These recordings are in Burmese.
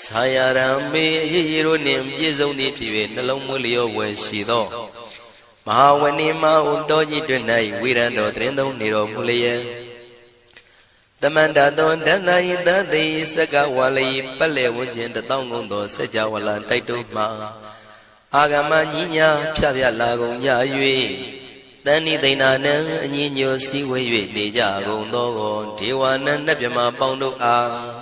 ဆာယရံမေရေရေတို့နှင့်ပြည့်စုံသည်ဖြစ်၍နှလုံးမွေးလျောဝယ်ရှိသောမဟာဝဏိမဟုတောကြီးတွင်၌ဝိရံတော်တရင်သုံးနေတော်မူလျက်တမန္တသောဒန္တယိတသိစကဝါလိပက်လေဝန်းကျင်တသောင်းကုန်သောစัจ java လာတိုက်တုမှအာဂမညီညာဖြဖြလာကုန်ကြ၍တန်ဤသိဏနံအညီညွတ်စည်းဝေး၍နေကြကုန်သောဒေဝနံနတ်မြမပေါင်းတို့အား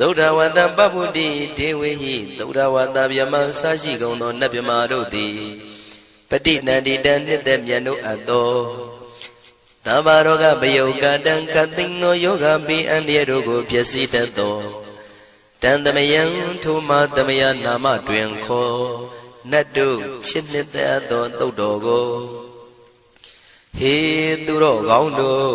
သုဒ္ဓဝတ္တပပုတ္တိဒေဝေဟိသုဒ္ဓဝတ္တဗျမဆရှိကုန်သောနတ်မြမာတို့သည်ပฏิနန္တိတံနှစ်သက်မြတ်တို့အပ်သောသဗ္ဗရောဂပယုတ်ကတံကသိင်သောယောဂပိအန္တရတို့ကိုဖြစ်စီတတ်သောတန်သမယံထိုမသမယနာမတွင်ခေါ်နတ်တို့ချစ်နှစ်သက်သောသုတ်တော်ကိုဟေသူတော်ကောင်းတို့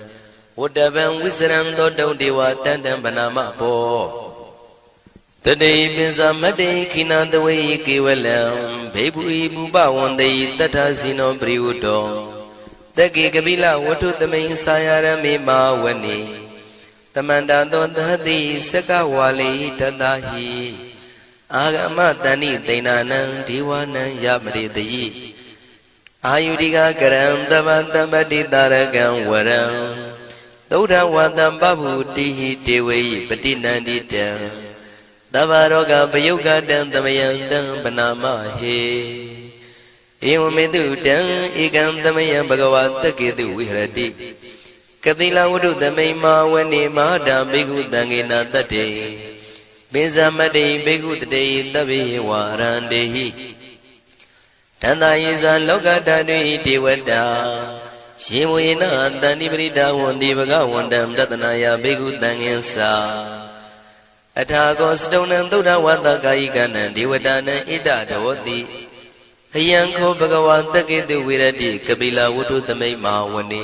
ဝတ္တဗံဝိစရံသောတုံဒေဝတန်တံဗနာမဘောတတိပိစမတ္တိခိနာတဝေကေဝလံဘေဘူဤပူပဝန္တိတထဇိနောပရိဝတ္တောတကေကပိလဝတ္ထုသမိန်စာယရမေမာဝနိတမန္တသောသတိစကဝါလိတတဟိအာဂမတဏိသိဏနံဒေဝနံယမရိတိအာယုတိကကရံတမတမတိတာရကံဝရံ သုဒ္ဓဝတံပဗုတိဟိတေဝေပတိနန္တိတံသဗ္ဗရောဂပယုတ်ကတံသမယံတံပနာမဟေဧဝမေတုတံဧကံသမယံဘဂဝါတကေတုဝိဟရတိကတိလဝတ္ထုသမိန်မာဝနေမဟာတာဘေကုတံငေနာတတ္တေပိဇမတေဘေကုတတေသဗ္ဗေဝါရန္တေဟိတန္တာယေဇာလောကဓာတုဣဒေဝတာ ရှင်ဝေနတန္တိပရိဒါဝန္ဒီဘဂဝန္တံတတနာယဘေကုတံငင်္စာအထာကောစတုံနံသုဒ္ဓဝါသကာယိကနံဒေဝတာနံဣဒတဝတိအယံခောဘဂဝါတကေတုဝိရတိကပိလဝတ္ထုသမိတ်မာဝနေ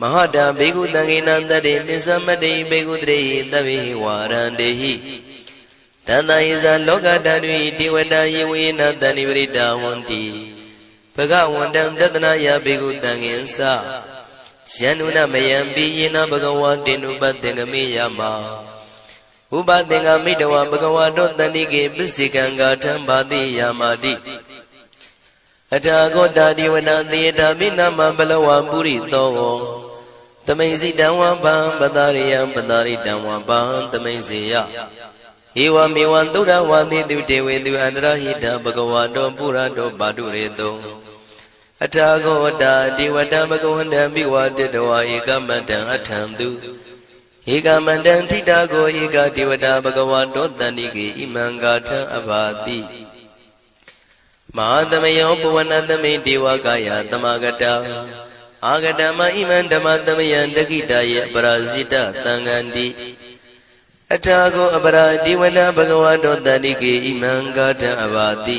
မဟာတာဘေကုတံငေနံတတေပစ္စမတေဘေကုတရေသဗ္ဗေဝါရန္တေဟိတန္တယေဇာလောကဓာတုဤဒေဝတာယေဝေနတဏိပရိတာဝန္တိ ဘဂဝန္တံတတနာယဘေကုတံငင်္စယန္နုနမယံပိယေနဘဂဝါတေနုပတ္တေငမေယမဥပသင်္ကမိတဝဘဂဝါတောတဏိကေပစ္စေကံဂါထံဘာတိယာမာတိအထာဂောတာဒီဝနာသေတာမိနာမဘလဝပုရိသောတမိန်စီတံဝံဗံပတာရိယံပတာရိတံဝံဗံတမိန်စီယဧဝမေဝံသုဒ္ဓဝါတိတုတေဝေသူအန္တရဟိတဘဂဝါတောပုရတောပါတုရေတော အထာဂောတာဒီဝတဘဂဝန္တံမိဝတတဝဧကမတံအထံသူဧကမန္တံထိတာကိုဧကဒေဝတာဘဂဝါတောတန္တိကေဣမံဂါထံအဘာတိမဟာသမယောပဝနသမိဒေဝကာယသမဂတာအာဂတမဣမံဓမ္မသမယံတခိတယေအပရာဇိတသံဃန္တိအထာကိုအပရာဒီဝနဘဂဝတောတန္တိကေဣမံဂါထံအဘာတိ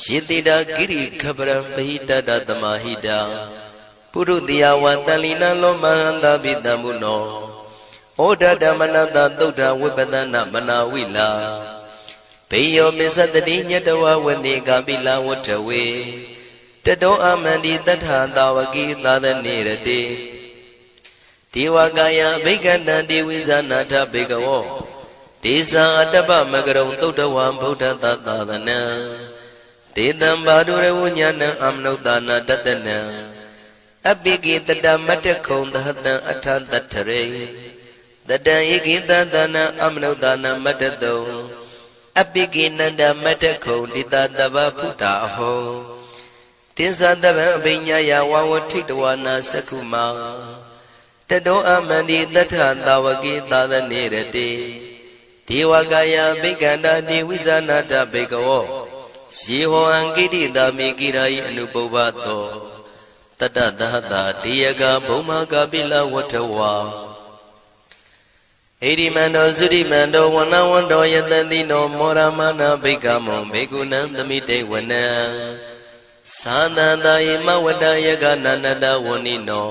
ယေတိတာကိရိခပရံပဟိတတသမဟိတာပုရုတိယဝတလီနလောမဟန္တာပိတံဘုနောဩဒဓမ္မနတသုဒ္ဓဝိပဒနာမနာဝိလာဘေယောမစ္စတတိညတဝဝနေကပိလဝတ္ထဝေတတောအမန္တိတထသာဝကိသာသနေရတိဒေဝကာယဘိက္ခန္တံဒေဝိဇာနာထဘေကဝောဒေသံအတ္တပမကရုံသုတ်တဝံဗုဒ္ဓသာသသနံ ဒေတံဘာဒုရဝဉ္ဇဏံအမနုဿာနာတတနံအပိကိတတမတ္တခုံသဟတံအထတတ္ထရေတတံဧကိတသနံအမနုဿာနာမတ္တတုံအပိကိနန္ဒမတ္တခုံတိတတဗဗုဒ္ဓအဟောတိသတဗံအဘိညာယဝဝထိတဝနာသက္ခုမာတတောအမန္တိတထသာဝကိသာသနေရတိဒေဝကာယဘိက္ခန္တာတိဝိဇာနာတဘေကဝော ယေဟောအံကိတိတာမိကိရာယအနုပုဗ္ဗသောတတတဟတာတေယကဘုံမာကပိလဝတ္ထဝါဣရိမန္တောသုရိမန္တောဝနဝန္တောယတတိနောမောရမနာဘိက္ခမောဘေကုဏံသမိတေဝနံသာသန္တာယမဝတ္တယကနန္တဝဏိနော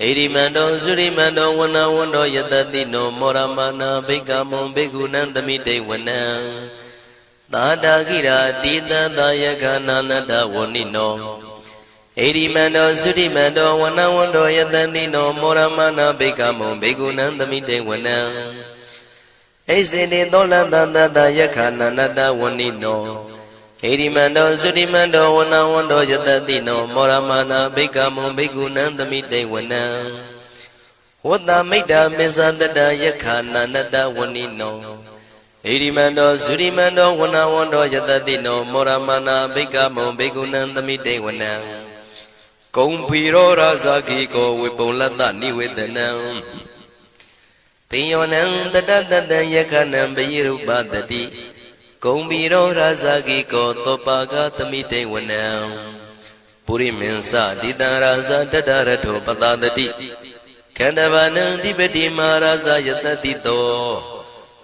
ဣရိမန္တောသုရိမန္တောဝနဝန္တောယတတိနောမောရမနာဘိက္ခမောဘေကုဏံသမိတေဝနံ သာတာကိရာတိတသာယကနာနတဝဏိနောဣရိမန္တောသုရိမန္တောဝနဝန္တောယတတိနောမောရမနာဘိက္ခမောဘေကုဏံသမိတေဝနံဣစေတိသောလတတတယခာနာနတဝဏိနောဣရိမန္တောသုရိမန္တောဝနဝန္တောယတတိနောမောရမနာဘိက္ခမောဘေကုဏံသမိတေဝနံဝတ္တမိတ်တာမေဇတတယခာနာနတဝဏိနော ဣရိမန္တောဇုရိမန္တောဝနဝန္တောယတတိနောမောရမနာဘိက္ခမောဘေကုဏံသမိတေဝနံကုံဖီရောရာဇာခိကောဝေပုံလတ္တနိဝေဒနံပိယောနံတတတတံယခနံပယိရုပတတိကုံဖီရောရာဇာခိကောသောပါကသမိတေဝနံပုရိမင်းစတိတံရာဇာတတရထောပတတတိခန္ဓဗာနံဓိပတိမာရာဇာယတတိတော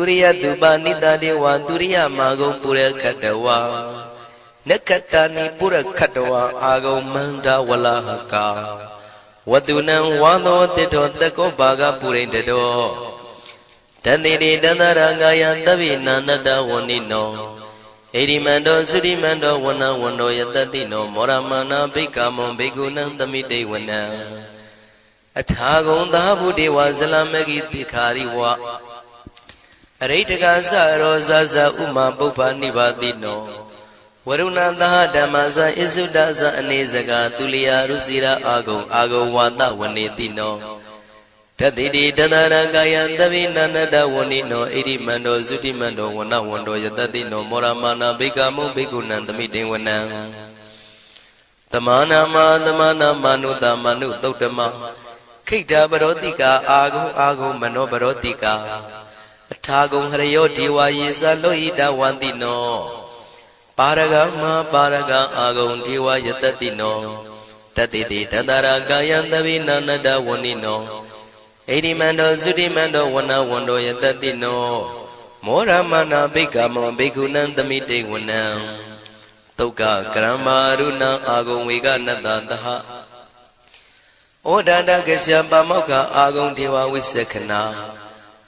ုရိယသူပနိတတေဝံဒုရိယမာဂုံပုရခတဝါနက္ခတနိပုရခတဝါအာဂုံမန္တဝလဟကာဝတုနံဝါသောတိထောတကောဘာဂပုရိန္တတောတန်တိတိတန္တရာကာယသဗ္ဗိနန္တဝဏိနောဣတိမန္တောသုတိမန္တောဝနဝန္တောယတတိနောမောရမနာဘိက္ခမောဘိက္ခုနံသမိတေဝနံအထာဂုံသာဘုဒေဝဇလမဂိတိခာရိဝ အရိတကသရောဇဇဥမာပုပ္ပနိဗ္ဗာတိနောဝရုဏသဟဓမ္မဇဣစုဒဇအနေစကာသူလျာရုစီရာအာဂုံအာဂုံဝါဒဝနေတိနောတတိတိတတရကာယံသဗိနန္တဝဏိနောဣရိမန္တောသုတိမန္တောဝနဝန္တောယတတိနောမောရမာနာဘိကမုဘိကုဏံသမိတေဝနံသမာနာမသမာနာမနုတမနုသုတ်တမခိတ္တပရောတိကာအာဂုံအာဂုံမနောပရောတိကာ အထာဂုံဟရယောဒေဝယေသလောဟိတဝန္တိနောပါရဂမပါရဂအာဂုံဒေဝယတတိနောတတိတိတတရာကာယံသဗိနာနတဝဏိနောဣတိမန္တောသုတိမန္တောဝနဝန္တောယတတိနောမောရမနာဘိက္ခမောဘိက္ခုနံသမိတေဝနံဒုက္ခကရမရုဏအာဂုံဝေကနတသဟဩဒန္တကစ္စပမောက္ခအာဂုံဒေဝဝိသခနာ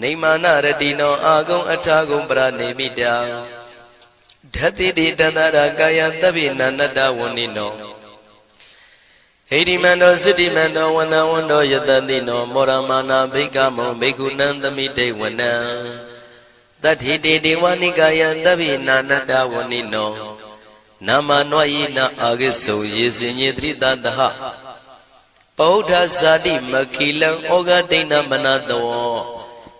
နေမာနရတိနောအာဂုံအထာဂုံပရနေမိတာဓတိတိတန္တရာကာယသဗ္ဗိနန္တဝဏိနောဟိရိမန္တောသုတိမန္တောဝနဝန္တောယတတိနောမောရမာနာဘိကမောဘိက္ခုနံသမိတေဝနံတတိတေဒေဝနိကာယသဗ္ဗိနာနတဝဏိနောနာမနောယိနာအာဂိစုံယေစင်ညေတိတတဟပောဓဇာတိမခိလံဩဃဒိဏမနတော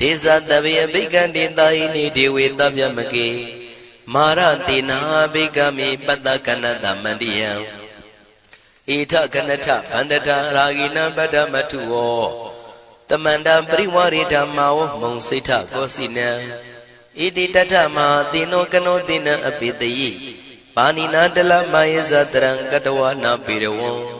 ဒေဇတဗေအဘိကံတေတာဟိနိဒေဝေတဗျမကေမာရတေနာဘိကမိပတ္တကနတမန္တိယံဣထကနထဗန္တတာရာဂိနံပတ္တမထုဝောတမန္တပရိဝရိဓမ္မာဝမုံစိဋ္ဌကောစီနံဣတိတထမဟာတိနောကနောတိနံအပိတယိပါဏိနာတလမယေဇတရံကတဝနာပေရဝံ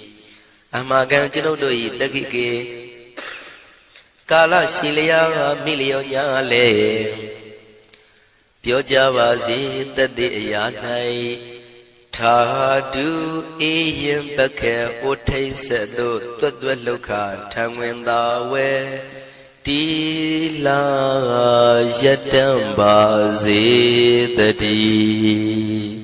အမကံကျွန်ုပ်တို့၏တက္ခိကေကာလရှိလျာမိလျောညာလေပြောကြပါစေတသက်အရာ၌ထာတုအေယံပခေဩထိတ်ဆက်တို့တွတ်တွတ်လောက်ခထံဝင်သာဝဲတီလာယတံပါစေတည်း